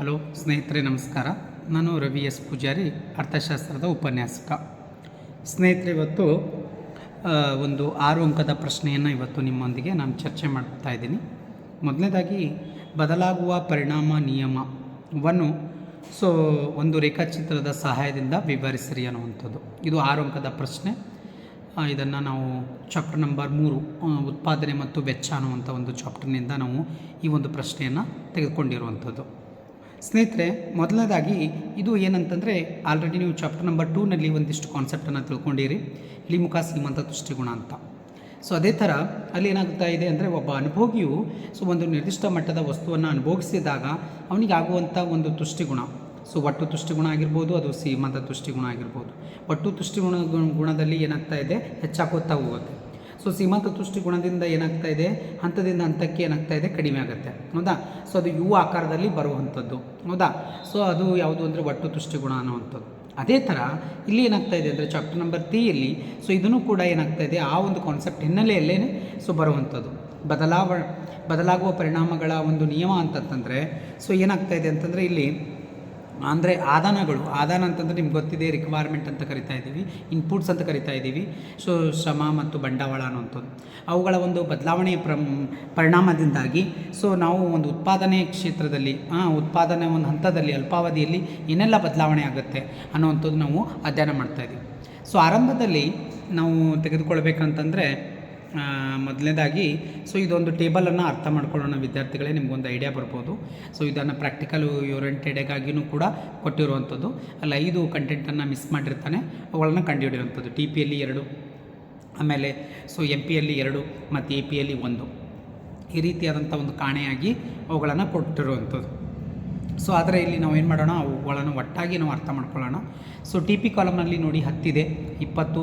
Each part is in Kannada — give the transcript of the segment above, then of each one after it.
ಹಲೋ ಸ್ನೇಹಿತರೆ, ನಮಸ್ಕಾರ. ನಾನು ರವಿ ಎಸ್ ಪೂಜಾರಿ, ಅರ್ಥಶಾಸ್ತ್ರದ ಉಪನ್ಯಾಸಕ. ಸ್ನೇಹಿತರೆ, ಇವತ್ತು ಒಂದು ಆರು ಅಂಕದ ಪ್ರಶ್ನೆಯನ್ನು ಇವತ್ತು ನಿಮ್ಮೊಂದಿಗೆ ನಾನು ಚರ್ಚೆ ಮಾಡ್ತಾ ಇದ್ದೀನಿ. ಮೊದಲನೇದಾಗಿ, ಬದಲಾಗುವ ಪರಿಣಾಮ ನಿಯಮವನ್ನು ಸೊ, ಒಂದು ರೇಖಾಚಿತ್ರದ ಸಹಾಯದಿಂದ ವಿವರಿಸಿರಿ ಅನ್ನುವಂಥದ್ದು. ಇದು ಆರು ಅಂಕದ ಪ್ರಶ್ನೆ. ಇದನ್ನು ನಾವು ಚಾಪ್ಟರ್ ನಂಬರ್ ಮೂರು ಉತ್ಪಾದನೆ ಮತ್ತು ವೆಚ್ಚ ಅನ್ನುವಂಥ ಒಂದು ಚಾಪ್ಟರ್ನಿಂದ ನಾವು ಈ ಒಂದು ಪ್ರಶ್ನೆಯನ್ನು ತೆಗೆದುಕೊಂಡಿರುವಂಥದ್ದು. ಸ್ನೇಹಿತರೆ ಮೊದಲನೇದಾಗಿ ಇದು ಏನಂತಂದರೆ ಆಲ್ರೆಡಿ ನೀವು ಚಾಪ್ಟರ್ ನಂಬರ್ ಟೂನಲ್ಲಿ ಒಂದಿಷ್ಟು ಕಾನ್ಸೆಪ್ಟನ್ನು ತಿಳ್ಕೊಂಡಿರಿ. ಲಿಮುಖ ಸೀಮಂತ ತುಷ್ಟಿಗುಣ ಅಂತ. ಸೊ ಅದೇ ಥರ ಅಲ್ಲಿ ಏನಾಗ್ತಾ ಇದೆ ಅಂದರೆ ಒಬ್ಬ ಅನುಭೋಗಿಯು ಸೊ, ಒಂದು ನಿರ್ದಿಷ್ಟ ಮಟ್ಟದ ವಸ್ತುವನ್ನು ಅನುಭೋಗಿಸಿದಾಗ ಅವನಿಗೆ ಆಗುವಂಥ ಒಂದು ತುಷ್ಟಿಗುಣ ಸೊ ಒಟ್ಟು ತುಷ್ಟಿಗುಣ ಆಗಿರ್ಬೋದು, ಅದು ಸೀಮಂತ ತುಷ್ಟಿಗುಣ ಆಗಿರ್ಬೋದು. ಒಟ್ಟು ತುಷ್ಟಿಗುಣ ಗುಣದಲ್ಲಿ ಏನಾಗ್ತಾ ಇದೆ? ಹೆಚ್ಚಾಗುತ್ತಾ ಹೋಗುತ್ತೆ. ಸೊ ಸೀಮಂತ ತುಷ್ಟಿ ಗುಣದಿಂದ ಏನಾಗ್ತಾ ಇದೆ? ಹಂತದಿಂದ ಹಂತಕ್ಕೆ ಏನಾಗ್ತಾ ಇದೆ? ಕಡಿಮೆ ಆಗುತ್ತೆ. ಹೌದಾ? ಸೊ ಅದು ಯು ಆಕಾರದಲ್ಲಿ ಬರುವಂಥದ್ದು. ಹೌದಾ? ಸೊ ಅದು ಯಾವುದು ಅಂದರೆ ಒಟ್ಟು ತುಷ್ಟಿ ಗುಣ ಅನ್ನುವಂಥದ್ದು. ಅದೇ ಥರ ಇಲ್ಲಿ ಏನಾಗ್ತಾ ಇದೆ ಅಂದರೆ ಚಾಪ್ಟರ್ ನಂಬರ್ ತ್ರೀಯಲ್ಲಿ ಸೊ ಇದನ್ನು ಕೂಡ ಏನಾಗ್ತಾ ಇದೆ? ಆ ಒಂದು ಕಾನ್ಸೆಪ್ಟ್ ಹಿನ್ನೆಲೆಯಲ್ಲೇ ಸೊ ಬರುವಂಥದ್ದು. ಬದಲಾವ, ಬದಲಾಗುವ ಪರಿಣಾಮಗಳ ಒಂದು ನಿಯಮ ಅಂತಂತಂದರೆ ಸೊ ಏನಾಗ್ತಾ ಇದೆ ಅಂತಂದರೆ ಇಲ್ಲಿ ಅಂದರೆ ಆದಾನಗಳು. ಆದಾನ ಅಂತಂದರೆ ನಿಮ್ಗೆ ಗೊತ್ತಿದೆ ರಿಕ್ವೈರ್ಮೆಂಟ್ ಅಂತ ಕರಿತಾ ಇದ್ದೀವಿ ಇನ್ಪುಟ್ಸ್ ಅಂತ ಕರಿತಾ ಇದ್ದೀವಿ. ಸೊ ಶ್ರಮ ಮತ್ತು ಬಂಡವಾಳ ಅನ್ನುವಂಥದ್ದು. ಅವುಗಳ ಒಂದು ಬದಲಾವಣೆಯ ಪ್ರಮ್, ಪರಿಣಾಮದಿಂದಾಗಿ ಸೊ ನಾವು ಒಂದು ಉತ್ಪಾದನೆ ಕ್ಷೇತ್ರದಲ್ಲಿ ಉತ್ಪಾದನೆ ಒಂದು ಹಂತದಲ್ಲಿ, ಅಲ್ಪಾವಧಿಯಲ್ಲಿ ಏನೆಲ್ಲ ಬದಲಾವಣೆ ಆಗುತ್ತೆ ಅನ್ನುವಂಥದ್ದು ನಾವು ಅಧ್ಯಯನ ಮಾಡ್ತಾ ಇದ್ದೀವಿ. ಸೊ ಆರಂಭದಲ್ಲಿ ನಾವು ತೆಗೆದುಕೊಳ್ಬೇಕಂತಂದರೆ ಮೊದಲನೇದಾಗಿ ಸೊ ಇದೊಂದು ಟೇಬಲನ್ನು ಅರ್ಥ ಮಾಡ್ಕೊಳ್ಳೋಣ ವಿದ್ಯಾರ್ಥಿಗಳೇ, ನಿಮಗೊಂದು ಐಡಿಯಾ ಬರ್ಬೋದು. ಸೊ ಇದನ್ನು ಪ್ರಾಕ್ಟಿಕಲ್ ಓರಿಯೆಂಟೆಡಾಗಿಯೂ ಕೂಡ ಕೊಟ್ಟಿರುವಂಥದ್ದು. ಅಲ್ಲಿ, ಐದು ಕಂಟೆಂಟನ್ನು ಮಿಸ್ ಮಾಡಿರ್ತಾನೆ ಅವುಗಳನ್ನು ಕಂಡುಹಿಡಿಯುವಂಥದ್ದು. ಟಿ ಪಿಯಲ್ಲಿ ಎರಡು, ಆಮೇಲೆ ಸೊ ಎಂ ಪಿಯಲ್ಲಿ ಎರಡು, ಮತ್ತು ಎ ಪಿಯಲ್ಲಿ ಒಂದು. ಈ ರೀತಿಯಾದಂಥ ಒಂದು ಕಾಣೆಯಾಗಿ ಅವುಗಳನ್ನು ಕೊಟ್ಟಿರುವಂಥದ್ದು. ಸೊ ಆದರೆ ಇಲ್ಲಿ ನಾವು ಏನು ಮಾಡೋಣ? ಅವುಗಳನ್ನು ಒಟ್ಟಾಗಿ ನಾವು ಅರ್ಥ ಮಾಡ್ಕೊಳ್ಳೋಣ. ಸೊ ಟಿ ಪಿ ಕಾಲಮ್ನಲ್ಲಿ ನೋಡಿ ಹತ್ತಿದೆ. ಇಪ್ಪತ್ತು,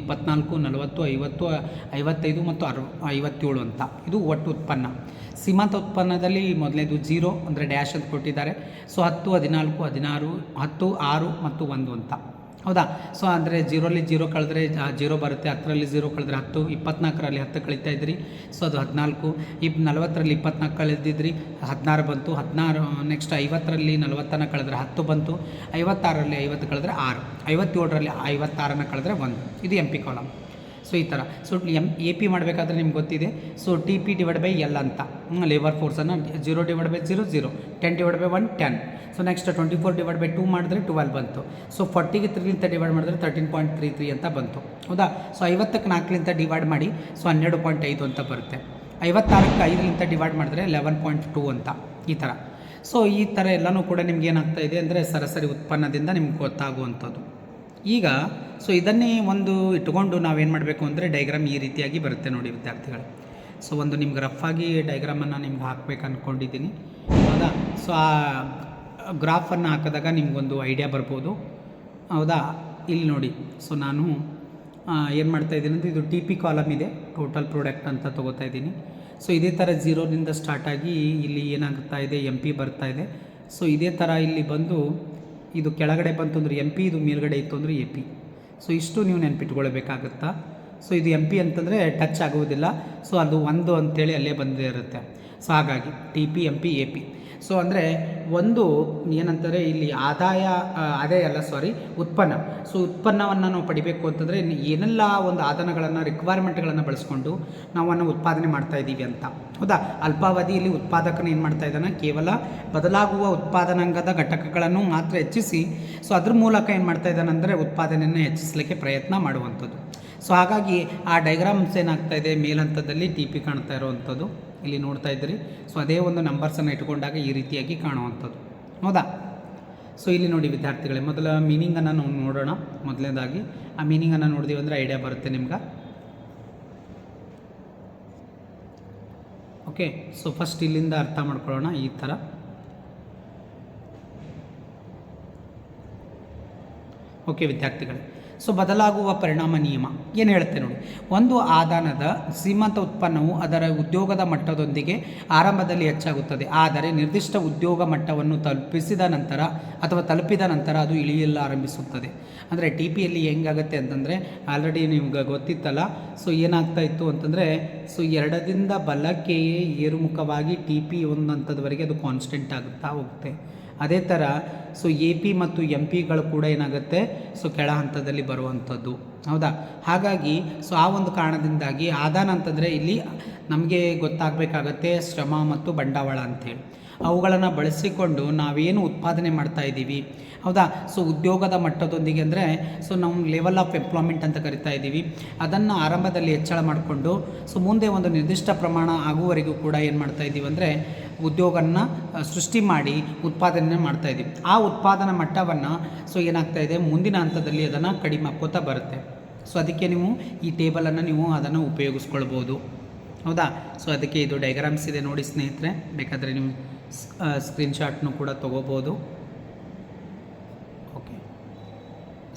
ಇಪ್ಪತ್ನಾಲ್ಕು, ನಲವತ್ತು, ಐವತ್ತು, ಐವತ್ತೈದು ಮತ್ತು ಅರವ, ಐವತ್ತೇಳು ಅಂತ. ಇದು ಒಟ್ಟು ಉತ್ಪನ್ನ. ಸೀಮಾಂತ ಉತ್ಪನ್ನದಲ್ಲಿ ಮೊದಲೇದು ಜೀರೋ, ಅಂದರೆ ಡ್ಯಾಶ್ ಅಂತ ಕೊಟ್ಟಿದ್ದಾರೆ. ಸೊ ಹತ್ತು, ಹದಿನಾಲ್ಕು, ಹದಿನಾರು, ಹತ್ತು, ಆರು ಮತ್ತು ಒಂದು ಅಂತ. ಹೌದಾ? ಸೊ ಅಂದರೆ ಜೀರೋಲಿ ಜೀರೋ ಕಳೆದ್ರೆ ಜೀರೋ ಬರುತ್ತೆ, ಹತ್ತರಲ್ಲಿ ಜೀರೋ ಕಳೆದ್ರೆ ಹತ್ತು, ಇಪ್ಪತ್ನಾಲ್ಕರಲ್ಲಿ ಹತ್ತು ಕಳೀತಾ ಇದ್ರಿ ಸೊ ಅದು ಹದಿನಾಲ್ಕು. ಇಪ್ ನಲವತ್ತರಲ್ಲಿ ಇಪ್ಪತ್ನಾಲ್ಕು ಕಳೆದಿದ್ರಿ, ಹದಿನಾರು ಬಂತು, ಹದಿನಾರು ನೆಕ್ಸ್ಟ್ ಐವತ್ತರಲ್ಲಿ ನಲವತ್ತನ್ನು ಕಳೆದ್ರೆ ಹತ್ತು ಬಂತು, ಐವತ್ತಾರರಲ್ಲಿ ಐವತ್ತು ಕಳೆದ್ರೆ ಆರು, ಐವತ್ತೇಳರಲ್ಲಿ ಐವತ್ತಾರನ್ನು ಕಳೆದ್ರೆ ಒಂದು. ಇದು ಎಂ ಪಿ ಕಾಲಮ್ ಸೊ ಈ ಥರ ಸೊ ಎಂ ಎ ಪಿ ಮಾಡಬೇಕಾದ್ರೆ ನಿಮ್ಗೆ ಗೊತ್ತಿದೆ. So T P divide by L ಅಂತ. Labour ಫೋರ್ಸನ್ನು zero divide by zero zero ten divide by one ten so next twenty four divide by two ಮಾಡಿದ್ರೆ ಟ್ವೆಲ್ ಬಂತು. ಸೊ ಫಾರ್ಟಿಗೆ ತ್ರೀಲಿಂತ ಡಿವೈಡ್ ಮಾಡಿದ್ರೆ ತರ್ಟೀನ್ ಪಾಯಿಂಟ್ ತ್ರೀ ತ್ರೀ ಅಂತ ಬಂತು. ಹೌದಾ? ಸೊ ಐವತ್ತಕ್ಕೆ ನಾಲ್ಕಲಿಂತ ಡಿವೈಡ್ ಮಾಡಿ ಸೊ ಹನ್ನೆರಡು ಪಾಯಿಂಟ್ ಐದು ಅಂತ ಬರುತ್ತೆ. ಐವತ್ತಾರಕ್ಕೆ ಐದರಿಂದ ಡಿವೈಡ್ ಮಾಡಿದ್ರೆ ಲೆವೆನ್ ಪಾಯಿಂಟ್ ಟೂ ಅಂತ. ಈ ಥರ ಸೊ ಈ ಥರ ಎಲ್ಲನೂ ಕೂಡ ನಿಮ್ಗೆ ಏನಾಗ್ತಾ ಇದೆ ಅಂದರೆ ಸರಾಸರಿ ಉತ್ಪನ್ನದಿಂದ ನಿಮ್ಗೆ ಗೊತ್ತಾಗುವಂಥದ್ದು. ಈಗ ಸೊ ಇದನ್ನೇ ಒಂದು ಇಟ್ಕೊಂಡು ನಾವೇನು ಮಾಡಬೇಕು ಅಂದರೆ ಡೈಗ್ರಾಮ್ ಈ ರೀತಿಯಾಗಿ ಬರುತ್ತೆ ನೋಡಿ ವಿದ್ಯಾರ್ಥಿಗಳು. ಸೊ ಒಂದು ನಿಮ್ಗೆ ರಫ್ ಆಗಿ ಡೈಗ್ರಾಮನ್ನು ನಿಮ್ಗೆ ಹಾಕ್ಬೇಕು ಅಂದ್ಕೊಂಡಿದ್ದೀನಿ ಹೌದಾ? ಸೊ ಆ ಗ್ರಾಫನ್ನು ಹಾಕಿದಾಗ ನಿಮಗೊಂದು ಐಡಿಯಾ ಬರ್ಬೋದು. ಹೌದಾ? ಇಲ್ಲಿ ನೋಡಿ. ಸೊ ನಾನು ಏನು ಮಾಡ್ತಾ ಇದ್ದೀನಿ ಅಂದರೆ ಇದು ಟಿ ಪಿ ಕಾಲಮ್ ಇದೆ. ಟೋಟಲ್ ಪ್ರಾಡಕ್ಟ್ ಅಂತ ತೊಗೋತಾ ಇದ್ದೀನಿ. ಸೊ ಇದೇ ಥರ ಜೀರೋನಿಂದ ಸ್ಟಾರ್ಟ್ ಆಗಿ ಇಲ್ಲಿ ಏನಾಗ್ತಾ ಇದೆ? ಎಂ ಪಿ ಬರ್ತಾ ಇದೆ. ಸೊ ಇದೇ ಥರ ಇಲ್ಲಿ ಬಂದು ಇದು ಕೆಳಗಡೆ ಬಂತು ಅಂದರೆ ಎಂ ಪಿ ಇದು ಮೇಲ್ಗಡೆ ಇತ್ತು ಅಂದರೆ ಎ ಪಿ ಸೊ ಇಷ್ಟು ನೀವು ನೆನ್ಪಿಟ್ಕೊಳ್ಬೇಕಾಗತ್ತಾ? ಸೊ ಇದು ಎಂ ಪಿ ಅಂತಂದರೆ ಟಚ್ ಆಗುವುದಿಲ್ಲ ಸೊ ಅದು ಒಂದು ಅಂತೇಳಿ ಅಲ್ಲೇ ಬಂದೇ ಇರುತ್ತೆ ಸೊ ಹಾಗಾಗಿ T P M P A P so ಅಂದರೆ ಒಂದು ಏನಂತಾರೆ ಇಲ್ಲಿ ಆದಾಯ ಅದೇ ಅಲ್ಲ ಸಾರಿ ಉತ್ಪನ್ನ. ಸೊ ಉತ್ಪನ್ನವನ್ನು ನಾವು ಪಡಿಬೇಕು ಅಂತಂದರೆ ಏನೆಲ್ಲ ಒಂದು ಆದಾನಗಳನ್ನು ರಿಕ್ವೈರ್ಮೆಂಟ್ಗಳನ್ನು ಬಳಸ್ಕೊಂಡು ನಾವನ್ನು ಉತ್ಪಾದನೆ ಮಾಡ್ತಾ ಇದ್ದೀವಿ ಅಂತ. ಹೌದಾ? ಅಲ್ಪಾವಧಿಯಲ್ಲಿ ಉತ್ಪಾದಕನ ಏನು ಮಾಡ್ತಾ ಇದ್ದಾನೆ? ಕೇವಲ ಬದಲಾಗುವ ಉತ್ಪಾದನಾಂಗದ ಘಟಕಗಳನ್ನು ಮಾತ್ರ ಹೆಚ್ಚಿಸಿ ಸೊ ಅದ್ರ ಮೂಲಕ ಏನು ಮಾಡ್ತಾ ಇದ್ದಾನೆ ಅಂದರೆ ಉತ್ಪಾದನೆಯನ್ನು ಹೆಚ್ಚಿಸಲಿಕ್ಕೆ ಪ್ರಯತ್ನ ಮಾಡುವಂಥದ್ದು. ಸೊ ಹಾಗಾಗಿ ಆ ಡೈಗ್ರಾಮ್ಸ್ ಏನಾಗ್ತಾ ಇದೆ? ಮೇಲಂತದಲ್ಲಿ ಟಿ ಪಿ ಕಾಣ್ತಾ ಇರುವಂಥದ್ದು. ಇಲ್ಲಿ ನೋಡ್ತಾ ಇದ್ದೀರಿ. ಸೊ ಅದೇ ಒಂದು ನಂಬರ್ಸನ್ನು ಇಟ್ಕೊಂಡಾಗ ಈ ರೀತಿಯಾಗಿ ಕಾಣುವಂಥದ್ದು. ಹೌದಾ? ಸೊ ಇಲ್ಲಿ ನೋಡಿ ವಿದ್ಯಾರ್ಥಿಗಳೇ, ಮೊದಲ ಮೀನಿಂಗನ್ನು ನಾವು ನೋಡೋಣ. ಮೊದಲನೇದಾಗಿ, ಆ ಮೀನಿಂಗನ್ನು ನೋಡಿದೀವಿ ಅಂದರೆ ಐಡಿಯಾ ಬರುತ್ತೆ ನಿಮ್ಗೆ. ಓಕೆ ಸೊ ಫಸ್ಟ್ ಇಲ್ಲಿಂದ ಅರ್ಥ ಮಾಡ್ಕೊಳ್ಳೋಣ ಈ ಥರ. ಓಕೆ ವಿದ್ಯಾರ್ಥಿಗಳೇ ಸೊ ಬದಲಾಗುವ ಪರಿಣಾಮ ನಿಯಮ. ಏನು ಹೇಳುತ್ತೆ ನೋಡಿ, ಒಂದು ಆದಾನದ ಸೀಮಂತ ಉತ್ಪನ್ನವು ಅದರ ಉದ್ಯೋಗದ ಮಟ್ಟದೊಂದಿಗೆ ಆರಂಭದಲ್ಲಿ ಹೆಚ್ಚಾಗುತ್ತದೆ. ಆದರೆ ನಿರ್ದಿಷ್ಟ ಉದ್ಯೋಗ ಮಟ್ಟವನ್ನು ತಲುಪಿಸಿದ ನಂತರ ಅಥವಾ ತಲುಪಿದ ನಂತರ ಅದು ಇಳಿಯಲು ಆರಂಭಿಸುತ್ತದೆ. ಅಂದರೆ ಟಿ ಪಿಯಲ್ಲಿ ಹೆಂಗಾಗುತ್ತೆ ಅಂತಂದರೆ ಆಲ್ರೆಡಿ ನಿಮ್ಗೆ ಗೊತ್ತಿತ್ತಲ್ಲ, ಸೊ ಏನಾಗ್ತಾ ಇತ್ತು ಅಂತಂದರೆ, ಸೊ ಎರಡರಿಂದ ಬಲಕ್ಕೆಯೇ ಏರುಮುಖವಾಗಿ ಟಿ ಪಿ ಒಂದು ಹಂತದವರೆಗೆ ಅದು ಕಾನ್ಸ್ಟೆಂಟ್ ಆಗುತ್ತಾ ಹೋಗುತ್ತೆ. ಅದೇ ಥರ ಸೊ ಎ ಪಿ ಮತ್ತು ಎಂ ಪಿಗಳು ಕೂಡ ಏನಾಗುತ್ತೆ? ಸೊ ಕೆಳ ಹಂತದಲ್ಲಿ ಬರುವಂಥದ್ದು. ಹೌದಾ? ಹಾಗಾಗಿ ಸೊ ಆ ಒಂದು ಕಾರಣದಿಂದಾಗಿ ಆದಾನ ಅಂತಂದರೆ ಇಲ್ಲಿ ನಮಗೆ ಗೊತ್ತಾಗಬೇಕಾಗತ್ತೆ ಶ್ರಮ ಮತ್ತು ಬಂಡವಾಳ ಅಂತೇಳಿ ಅವುಗಳನ್ನು ಬಳಸಿಕೊಂಡು ನಾವೇನು ಉತ್ಪಾದನೆ ಮಾಡ್ತಾ ಇದ್ದೀವಿ. ಹೌದಾ? ಸೊ ಉದ್ಯೋಗದ ಮಟ್ಟದೊಂದಿಗೆ ಅಂದರೆ ಸೊ ನಾವು ಲೆವೆಲ್ ಆಫ್ ಎಂಪ್ಲಾಯ್ಮೆಂಟ್ ಅಂತ ಕರಿತಾ ಇದ್ದೀವಿ. ಅದನ್ನು ಆರಂಭದಲ್ಲಿ ಹೆಚ್ಚಳ ಮಾಡಿಕೊಂಡು ಸೊ ಮುಂದೆ ಒಂದು ನಿರ್ದಿಷ್ಟ ಪ್ರಮಾಣ ಆಗುವವರೆಗೂ ಕೂಡ ಏನು ಮಾಡ್ತಾ ಇದ್ದೀವಿ ಅಂದರೆ ಉದ್ಯೋಗನ ಸೃಷ್ಟಿ ಮಾಡಿ ಉತ್ಪಾದನೆ ಮಾಡ್ತಾ ಇದ್ದೀವಿ. ಆ ಉತ್ಪಾದನಾ ಮಟ್ಟವನ್ನು, ಸೊ ಏನಾಗ್ತಾ ಇದೆ, ಮುಂದಿನ ಹಂತದಲ್ಲಿ ಅದನ್ನು ಕಡಿಮೆ ಹಾಕೋತಾ ಬರುತ್ತೆ. ಸೊ ಅದಕ್ಕೆ ನೀವು ಈ ಟೇಬಲನ್ನು ನೀವು ಅದನ್ನು ಉಪಯೋಗಿಸ್ಕೊಳ್ಬೋದು. ಹೌದಾ? ಸೊ ಅದಕ್ಕೆ ಇದು ಡೈಗ್ರಾಮ್ಸ್ ಇದೆ ನೋಡಿ ಸ್ನೇಹಿತರೆ. ಬೇಕಾದರೆ ನೀವು ಸ್ಕ್ರೀನ್ಶಾಟ್ನು ಕೂಡ ತೊಗೋಬೋದು. ಓಕೆ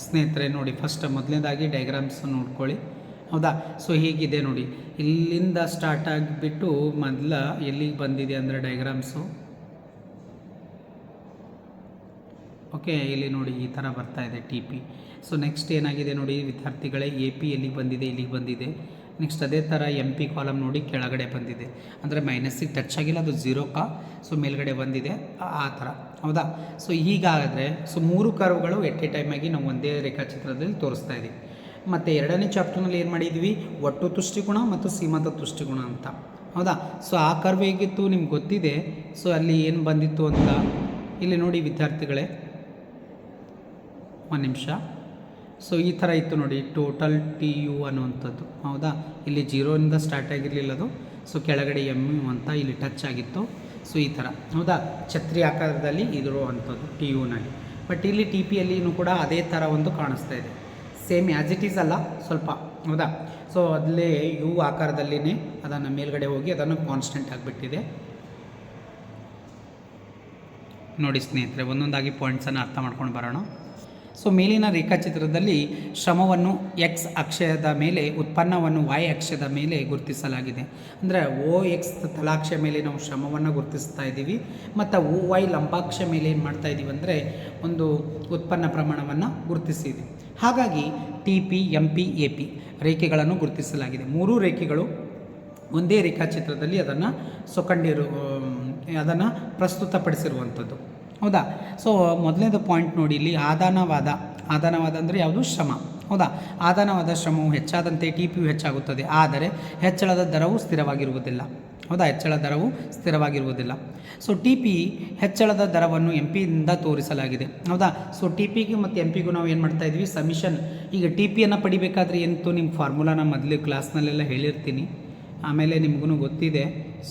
ಸ್ನೇಹಿತರೆ, ನೋಡಿ ಫಸ್ಟ್ ಮೊದಲನೇದಾಗಿ ಡೈಗ್ರಾಮ್ಸ್ ನೋಡ್ಕೊಳ್ಳಿ. ಹೌದಾ? ಸೊ ಹೀಗಿದೆ ನೋಡಿ. ಇಲ್ಲಿಂದ ಸ್ಟಾರ್ಟ್ ಆಗಿಬಿಟ್ಟು ಮೊದಲ ಎಲ್ಲಿಗೆ ಬಂದಿದೆ ಅಂದರೆ ಡೈಗ್ರಾಮ್ಸು ಓಕೆ ಇಲ್ಲಿ ನೋಡಿ ಈ ಥರ ಬರ್ತಾ ಇದೆ ಟಿ ಪಿ ಸೊ ನೆಕ್ಸ್ಟ್ ಏನಾಗಿದೆ ನೋಡಿ, ವಿದ್ಯಾರ್ಥಿಗಳೇ ಎ ಪಿ ಎಲ್ಲಿಗೆ ಬಂದಿದೆ, ಇಲ್ಲಿಗೆ ಬಂದಿದೆ. ನೆಕ್ಸ್ಟ್ ಅದೇ ಥರ ಎಂ ಪಿ ಕಾಲಮ್ ನೋಡಿ ಕೆಳಗಡೆ ಬಂದಿದೆ. ಅಂದರೆ ಮೈನಸ್ಸಿಗೆ ಟಚ್ ಆಗಿಲ್ಲ, ಅದು ಝೀರೋ ಕಾ? ಸೊ ಮೇಲ್ಗಡೆ ಬಂದಿದೆ, ಆ- ಥರ. ಹೌದಾ? ಸೊ ಹೀಗಾದರೆ ಸೊ ಮೂರು ಕರ್ವ್ಗಳು ಎಟ್ ಎ ಟೈಮ್ ಆಗಿ ನಾವು ಒಂದೇ ರೇಖಾಚಿತ್ರದಲ್ಲಿ ತೋರಿಸ್ತಾ ಇದ್ದೀವಿ ಮತ್ತು ಎರಡನೇ ಚಾಪ್ಟರ್ನಲ್ಲಿ ಏನು ಮಾಡಿದ್ವಿ? ಒಟ್ಟು ತುಷ್ಟಿಗುಣ ಮತ್ತು ಸೀಮಂತ ತುಷ್ಟಿಗುಣ ಅಂತ. ಹೌದಾ? ಸೊ ಆ ಕರ್ವ್ ಹೇಗಿತ್ತು ನಿಮ್ಗೆ ಗೊತ್ತಿದೆ? ಸೊ ಅಲ್ಲಿ ಏನು ಬಂದಿತ್ತು ಅಂತ? ಇಲ್ಲಿ ನೋಡಿ ವಿದ್ಯಾರ್ಥಿಗಳೇ. ಒಂದು ನಿಮಿಷ. ಸೊ ಈ ಥರ ಇತ್ತು ನೋಡಿ ಟೋಟಲ್ ಟಿ ಯು ಅನ್ನುವಂಥದ್ದು. ಹೌದಾ? ಇಲ್ಲಿ ಜೀರೋಯಿಂದ ಸ್ಟಾರ್ಟ್ ಆಗಿರಲಿಲ್ಲ ಅದು. ಸೊ ಕೆಳಗಡೆ ಎಂ ಯು ಅಂತ ಇಲ್ಲಿ ಟಚ್ ಆಗಿತ್ತು. ಸೊ ಈ ಥರ. ಹೌದಾ? ಛತ್ರಿ ಆಕಾರದಲ್ಲಿ ಇರುವಂಥದ್ದು ಟಿ ಯುನಲ್ಲಿ ಬಟ್ ಇಲ್ಲಿ ಟಿ ಪಿಯಲ್ಲಿನೂ ಕೂಡ ಅದೇ ಥರ ಒಂದು ಕಾಣಿಸ್ತಾ ಇದೆ. ಸೇಮ್ ಆ್ಯಸ್ ಇಟ್ ಈಸ್ ಅಲ್ಲ, ಸ್ವಲ್ಪ, ಹೌದಾ? ಸೊ ಅಲ್ಲೇ ಯು ಆಕಾರದಲ್ಲಿನೇ ಅದನ್ನು ಮೇಲ್ಗಡೆ ಹೋಗಿ ಅದನ್ನು ಕಾನ್ಸ್ಟೆಂಟ್ ಆಗಿಬಿಟ್ಟಿದೆ. ನೋಡಿ ಸ್ನೇಹಿತರೆ, ಒಂದೊಂದಾಗಿ ಪಾಯಿಂಟ್ಸನ್ನು ಅರ್ಥ ಮಾಡ್ಕೊಂಡು ಬರೋಣ. ಸೊ ಮೇಲಿನ ರೇಖಾಚಿತ್ರದಲ್ಲಿ ಶ್ರಮವನ್ನು ಎಕ್ಸ್ ಅಕ್ಷದ ಮೇಲೆ, ಉತ್ಪನ್ನವನ್ನು ವೈ ಅಕ್ಷದ ಮೇಲೆ ಗುರುತಿಸಲಾಗಿದೆ. ಅಂದರೆ ಓ ಎಕ್ಸ್ ತಲಾಕ್ಷ ಮೇಲೆ ನಾವು ಶ್ರಮವನ್ನು ಗುರುತಿಸ್ತಾ ಇದ್ದೀವಿ. ಮತ್ತು ಓ ವೈ ಲಂಬಾಕ್ಷ ಮೇಲೆ ಏನು ಮಾಡ್ತಾ ಇದ್ದೀವಿ ಅಂದರೆ, ಒಂದು ಉತ್ಪನ್ನ ಪ್ರಮಾಣವನ್ನು ಗುರುತಿಸಿದ್ದೀವಿ. ಹಾಗಾಗಿ T P M P A P ರೇಖೆಗಳನ್ನು ಗುರುತಿಸಲಾಗಿದೆ. ಮೂರೂ ರೇಖೆಗಳು ಒಂದೇ ರೇಖಾಚಿತ್ರದಲ್ಲಿ ಅದನ್ನು ಸೊಕಂಡಿರು ಅದನ್ನು ಪ್ರಸ್ತುತಪಡಿಸಿರುವಂಥದ್ದು. ಹೌದಾ? ಸೊ ಮೊದಲನೇದು ಪಾಯಿಂಟ್ ನೋಡಿ, ಇಲ್ಲಿ ಆದಾನವಾದ ಆದಾನವಾದ ಅಂದರೆ ಯಾವುದು? ಶ್ರಮ. ಹೌದಾ? ಆದಾನವಾದ ಶ್ರಮವು ಹೆಚ್ಚಾದಂತೆ ಟಿ ಪಿಯು ಹೆಚ್ಚಾಗುತ್ತದೆ. ಆದರೆ ಹೆಚ್ಚಳದ ದರವು ಸ್ಥಿರವಾಗಿರುವುದಿಲ್ಲ. ಹೌದಾ ಹೆಚ್ಚಳ ದರವು ಸ್ಥಿರವಾಗಿರುವುದಿಲ್ಲ. ಸೊ ಟಿ ಪಿ ಹೆಚ್ಚಳದ ದರವನ್ನು ಎಂ ಪಿಯಿಂದ ತೋರಿಸಲಾಗಿದೆ. ಹೌದಾ? ಸೊ ಟಿ ಪಿಗೆ ಮತ್ತು ಎಂ ಪಿಗೂ ನಾವು ಏನು ಮಾಡ್ತಾ ಇದ್ವಿ? ಸಮಿಷನ್ ಈಗ ಟಿ ಪಿಯನ್ನು ಪಡಿಬೇಕಾದ್ರೆ ಎಂತು ನಿಮ್ಮ ಫಾರ್ಮುಲಾನ ಮೊದಲು ಕ್ಲಾಸ್ನಲ್ಲೆಲ್ಲ ಹೇಳಿರ್ತೀನಿ. ಆಮೇಲೆ ನಿಮಗೂ ಗೊತ್ತಿದೆ.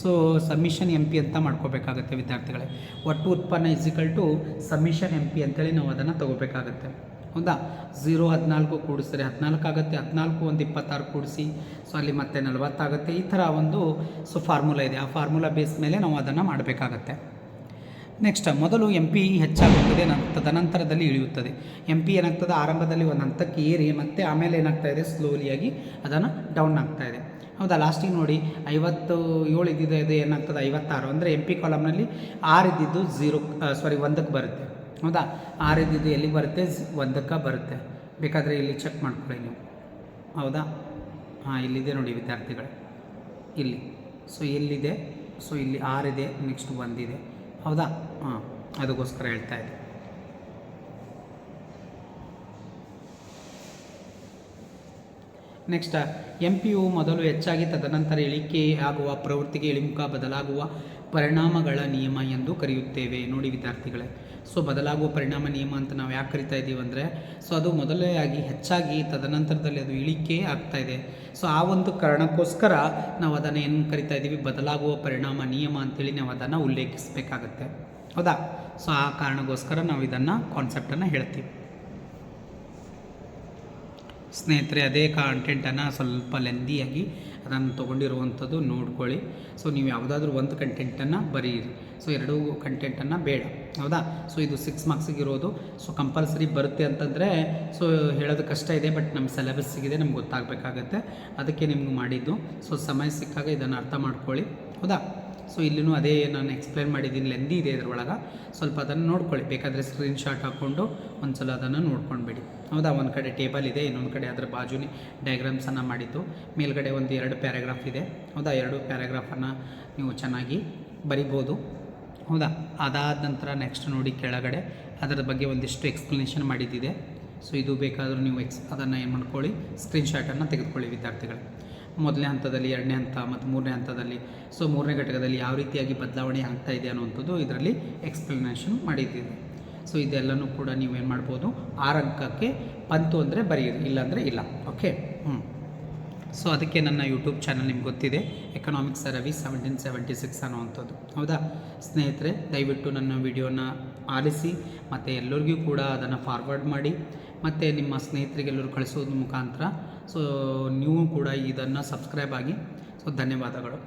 ಸೊ ಸಮಿಷನ್ ಎಂ ಪಿ ಅಂತ ಮಾಡ್ಕೋಬೇಕಾಗತ್ತೆ ವಿದ್ಯಾರ್ಥಿಗಳೇ. ಒಟ್ಟು ಉತ್ಪನ್ನ is equal to submission M P ಅಂತೇಳಿ ನಾವು ಅದನ್ನು ತೊಗೋಬೇಕಾಗತ್ತೆ. ಹೌದಾ? ಝೀರೋ ಹದಿನಾಲ್ಕು ಕೂಡಿಸಿದ್ರೆ ಹದಿನಾಲ್ಕು ಆಗುತ್ತೆ, ಹದಿನಾಲ್ಕು ಒಂದು ಇಪ್ಪತ್ತಾರು ಕೂಡಿಸಿ. ಸೊ ಅಲ್ಲಿ ಮತ್ತೆ ನಲವತ್ತಾಗುತ್ತೆ. ಈ ಥರ ಒಂದು ಸೊ ಫಾರ್ಮುಲಾ ಇದೆ. ಆ ಫಾರ್ಮುಲಾ ಬೇಸ್ ಮೇಲೆ ನಾವು ಅದನ್ನು ಮಾಡಬೇಕಾಗತ್ತೆ. ನೆಕ್ಸ್ಟ್ ಮೊದಲು ಎಂ ಪಿ ಹೆಚ್ಚಾಗುತ್ತದೆ, ನ- ತದನಂತರದಲ್ಲಿ ಇಳಿಯುತ್ತದೆ. ಎಂ ಪಿ ಏನಾಗ್ತದೆ? ಆರಂಭದಲ್ಲಿ ಒಂದು ಹಂತಕ್ಕೆ ಏರಿ, ಮತ್ತೆ ಆಮೇಲೆ ಏನಾಗ್ತಾ ಇದೆ? ಸ್ಲೋಲಿಯಾಗಿ ಅದನ್ನು ಡೌನ್ ಆಗ್ತಾ ಇದೆ. ಹೌದಾ? ಲಾಸ್ಟಿಗೆ ನೋಡಿ, ಐವತ್ತು ಏಳು ಇದ್ದಿದ್ದು ಇದು ಏನಾಗ್ತದೆ? ಐವತ್ತಾರು. ಅಂದರೆ ಎಂ ಪಿ ಕಾಲಮ್ನಲ್ಲಿ ಆರು ಇದ್ದಿದ್ದು ಝೀರೋ ಸಾರಿ ಒಂದಕ್ಕೆ ಬರುತ್ತೆ. ಹೌದಾ? ಆರಿದ್ದು ಎಲ್ಲಿಗೆ ಬರುತ್ತೆ? ಒಂದಕ್ಕೆ ಬರುತ್ತೆ. ಬೇಕಾದರೆ ಇಲ್ಲಿ ಚೆಕ್ ಮಾಡ್ಕೊಳ್ಳಿ ನೀವು. ಹೌದಾ? ಹಾಂ, ಇಲ್ಲಿದೆ ನೋಡಿ ವಿದ್ಯಾರ್ಥಿಗಳೇ. ಇಲ್ಲಿ. ಸೊ ಎಲ್ಲಿದೆ ಸೊ ಇಲ್ಲಿ ಆರಿದೆ ನೆಕ್ಸ್ಟ್ ಒಂದಿದೆ. ಹೌದಾ? ಹಾಂ, ಅದಕ್ಕೋಸ್ಕರ ಹೇಳ್ತಾ ಇದ್ದೆ. ನೆಕ್ಸ್ಟ್ ಎಂ ಪಿ ಯು ಮೊದಲು ಹೆಚ್ಚಾಗಿ ತದನಂತರ ಇಳಿಕೆ ಆಗುವ, ಪ್ರವೃತ್ತಿಗೆ ಇಳಿಮುಖ, ಬದಲಾಗುವ ಪರಿಣಾಮಗಳ ನಿಯಮ ಎಂದು ಕರೆಯುತ್ತೇವೆ. ನೋಡಿ ವಿದ್ಯಾರ್ಥಿಗಳೇ. ಸೊ ಬದಲಾಗುವ ಪರಿಣಾಮ ನಿಯಮ ಅಂತ ನಾವು ಯಾಕೆ ಕರಿತಾ ಇದ್ದೀವಿ ಅಂದರೆ, ಸೊ ಅದು ಮೊದಲೇ ಆಗಿ ಹೆಚ್ಚಾಗಿ ತದನಂತರದಲ್ಲಿ ಅದು ಇಳಿಕೆ ಆಗ್ತಾ ಇದೆ. ಸೊ ಆ ಒಂದು ಕಾರಣಕ್ಕೋಸ್ಕರ ನಾವು ಅದನ್ನು ಏನು ಕರಿತಾ ಇದ್ದೀವಿ? ಬದಲಾಗುವ ಪರಿಣಾಮ ನಿಯಮ ಅಂತೇಳಿ ನಾವು ಅದನ್ನು ಉಲ್ಲೇಖಿಸಬೇಕಾಗತ್ತೆ. ಹೌದಾ? ಸೊ ಆ ಕಾರಣಕ್ಕೋಸ್ಕರ ನಾವು ಇದನ್ನು ಕಾನ್ಸೆಪ್ಟನ್ನು ಹೇಳ್ತೀವಿ. ಸ್ನೇಹಿತರೆ, ಅದೇ ಕಾಂಟೆಂಟನ್ನು ಸ್ವಲ್ಪ ಲೆಂದಿಯಾಗಿ ಅದನ್ನು ತೊಗೊಂಡಿರುವಂಥದ್ದು ನೋಡ್ಕೊಳ್ಳಿ. ಸೊ ನೀವು ಯಾವುದಾದ್ರೂ ಒಂದು ಕಂಟೆಂಟನ್ನು ಬರೀರಿ. ಸೊ ಎರಡೂ ಕಂಟೆಂಟನ್ನು ಬೇಡ. ಹೌದಾ? ಸೊ ಇದು ಸಿಕ್ಸ್ ಮಾರ್ಕ್ಸಿಗೆ ಇರೋದು ಸೊ ಕಂಪಲ್ಸರಿ ಬರುತ್ತೆ ಅಂತಂದರೆ ಸೊ ಹೇಳೋದು ಕಷ್ಟ ಇದೆ ಬಟ್ ನಮ್ಮ ಸಿಲೆಬಸ್ಸಿಗಿದೆ ನಮ್ಗೆ ಗೊತ್ತಾಗಬೇಕಾಗತ್ತೆ. ಅದಕ್ಕೆ ನಿಮ್ಗೆ ಮಾಡಿದ್ದು. ಸೊ ಸಮಯ ಸಿಕ್ಕಾಗ ಇದನ್ನು ಅರ್ಥ ಮಾಡ್ಕೊಳ್ಳಿ. ಹೌದಾ? ಸೊ ಇಲ್ಲಿನೂ ಅದೇ ನಾನು ಎಕ್ಸ್ಪ್ಲೇನ್ ಮಾಡಿದ್ದೀನಿ ಲೆಂದಿ ಇದೆ ಇದ್ರೊಳಗೆ ಸ್ವಲ್ಪ ಅದನ್ನು ನೋಡ್ಕೊಳ್ಳಿ. ಬೇಕಾದರೆ ಸ್ಕ್ರೀನ್ಶಾಟ್ ಹಾಕ್ಕೊಂಡು ಒಂದು ಸಲ ಅದನ್ನು ನೋಡ್ಕೊಂಡ್ಬಿಡಿ. ಹೌದಾ? ಒಂದು ಕಡೆ ಟೇಬಲ್ ಇದೆ, ಇನ್ನೊಂದು ಕಡೆ ಅದರ ಬಾಜುನೇ ಡಯಾಗ್ರಾಮ್ಸನ್ನು ಮಾಡಿದ್ದು. ಮೇಲ್ಗಡೆ ಒಂದು ಎರಡು ಪ್ಯಾರಾಗ್ರಾಫ್ ಇದೆ. ಹೌದಾ? ಎರಡು ಪ್ಯಾರಾಗ್ರಾಫನ್ನು ನೀವು ಚೆನ್ನಾಗಿ ಬರಿಬೋದು. ಹೌದಾ? ಅದಾದ ನಂತರ ನೆಕ್ಸ್ಟ್ ನೋಡಿ ಕೆಳಗಡೆ. ಅದರ ಬಗ್ಗೆ ಒಂದಿಷ್ಟು ಎಕ್ಸ್ಪ್ಲನೇಷನ್ ಮಾಡಿದ್ದಿದೆ. ಸೊ ಇದು ಬೇಕಾದರೂ ನೀವು ಎಕ್ಸ್ ಅದನ್ನು ಏನು ಮಾಡ್ಕೊಳ್ಳಿ? ಸ್ಕ್ರೀನ್ಶಾಟನ್ನು ತೆಗೆದುಕೊಳ್ಳಿ ವಿದ್ಯಾರ್ಥಿಗಳು. ಮೊದಲನೇ ಹಂತದಲ್ಲಿ ಎರಡನೇ ಹಂತ ಮತ್ತು ಮೂರನೇ ಹಂತದಲ್ಲಿ. ಸೊ ಮೂರನೇ ಘಟಕದಲ್ಲಿ ಯಾವ ರೀತಿಯಾಗಿ ಬದಲಾವಣೆ ಆಗ್ತಾ ಇದೆ ಅನ್ನುವಂಥದ್ದು ಇದರಲ್ಲಿ ಎಕ್ಸ್ಪ್ಲನೇಷನ್ ಮಾಡಿದ್ದಿದೆ. ಸೊ ಇದೆಲ್ಲನೂ ಕೂಡ ನೀವೇನು ಮಾಡ್ಬೋದು? ಆರಂಕಕ್ಕೆ ಬಂತು ಅಂದರೆ ಬರೆಯಿರಿ, ಇಲ್ಲಾಂದರೆ ಇಲ್ಲ. ಓಕೆ ಹ್ಞೂ ಸೊ ಅದಕ್ಕೆ ನನ್ನ ಯೂಟ್ಯೂಬ್ ಚಾನಲ್ ನಿಮ್ಗೆ ಗೊತ್ತಿದೆ. Economics Ravi seventeen seventy six ಅನ್ನೋವಂಥದ್ದು. ಹೌದಾ? ಸ್ನೇಹಿತರೆ, ದಯವಿಟ್ಟು ನನ್ನ ವಿಡಿಯೋನ ಆಲಿಸಿ, ಮತ್ತು ಎಲ್ಲರಿಗೂ ಕೂಡ ಅದನ್ನು ಫಾರ್ವರ್ಡ್ ಮಾಡಿ, ಮತ್ತು ನಿಮ್ಮ ಸ್ನೇಹಿತರಿಗೆಲ್ಲರೂ ಕಳಿಸೋದ್ರ ಮುಖಾಂತರ. ಸೊ ನೀವು ಕೂಡ ಇದನ್ನು ಸಬ್ಸ್ಕ್ರೈಬ್ ಆಗಿ. ಸೊ ಧನ್ಯವಾದಗಳು.